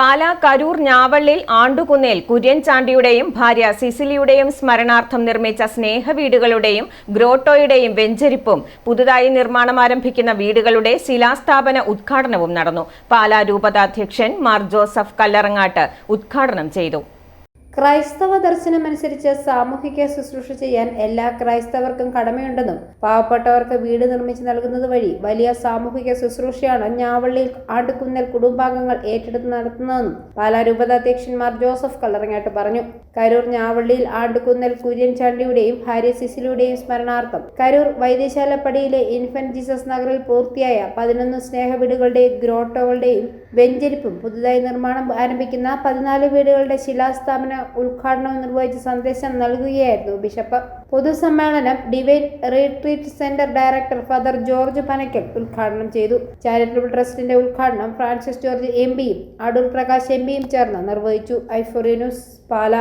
പാലാ കരൂർ ഞാവള്ളിൽ ആണ്ടുകുന്നേൽ കുര്യൻ ചാണ്ടിയുടെയും ഭാര്യ സിസിലിയുടെയും സ്മരണാർത്ഥം നിർമ്മിച്ച സ്നേഹവീടുകളുടെയും ഗ്രോട്ടോയുടെയും വെഞ്ചരിപ്പും പുതുതായി നിർമ്മാണം ആരംഭിക്കുന്ന വീടുകളുടെ ശിലാസ്ഥാപന ഉദ്ഘാടനവും നടന്നു. പാലാ രൂപതാധ്യക്ഷൻ മാർ ജോസഫ് കല്ലറങ്ങാട്ട് ഉദ്ഘാടനം ചെയ്തു. ക്രൈസ്തവ ദർശനമനുസരിച്ച് സാമൂഹിക ശുശ്രൂഷ ചെയ്യാൻ എല്ലാ ക്രൈസ്തവർക്കും കടമയുണ്ടെന്നും പാവപ്പെട്ടവർക്ക് വീട് നിർമ്മിച്ചു നൽകുന്നത് വഴി വലിയ സാമൂഹിക ശുശ്രൂഷയാണ് ഞാവള്ളിയിൽ ആണ്ടുകുന്നൽ കുടുംബാംഗങ്ങൾ ഏറ്റെടുത്ത് നടത്തുന്നതെന്നും പാലാ രൂപതാധ്യക്ഷന്മാർ ജോസഫ് കല്ലറങ്ങാട്ട് പറഞ്ഞു. കരൂർ ഞാവള്ളിയിൽ ആണ്ടുകുന്നൽ കുര്യൻ ചാണ്ടിയുടെയും ഭാര്യ സിസിലിയുടെയും സ്മരണാർത്ഥം. കരൂർ വൈദ്യശാലപ്പടിയിലെ ഇൻഫന്റ് ജീസസ് നഗറിൽ പൂർത്തിയായ പതിനൊന്ന് സ്നേഹവീടുകളുടെയും ഗ്രോട്ടോകളുടെയും വെഞ്ചരിപ്പും പുതുതായി നിർമ്മാണം ആരംഭിക്കുന്ന പതിനാല് വീടുകളുടെ ശിലാസ്ഥാപന ഉദ്ഘാടനവും നിർവഹിച്ച സന്ദേശം നൽകുകയായിരുന്നു ബിഷപ്പ്. പൊതുസമ്മേളനം divine retreat centre director father George Panakkal ഉദ്ഘാടനം ചെയ്തു. ചാരിറ്റബിൾ ട്രസ്റ്റിന്റെ ഉദ്ഘാടനം ഫ്രാൻസിസ് ജോർജ് എം പിയും അടൂർ പ്രകാശ് എം പിയും ചേർന്ന് നിർവഹിച്ചു. ഐഫോറി ന്യൂസ് പാല.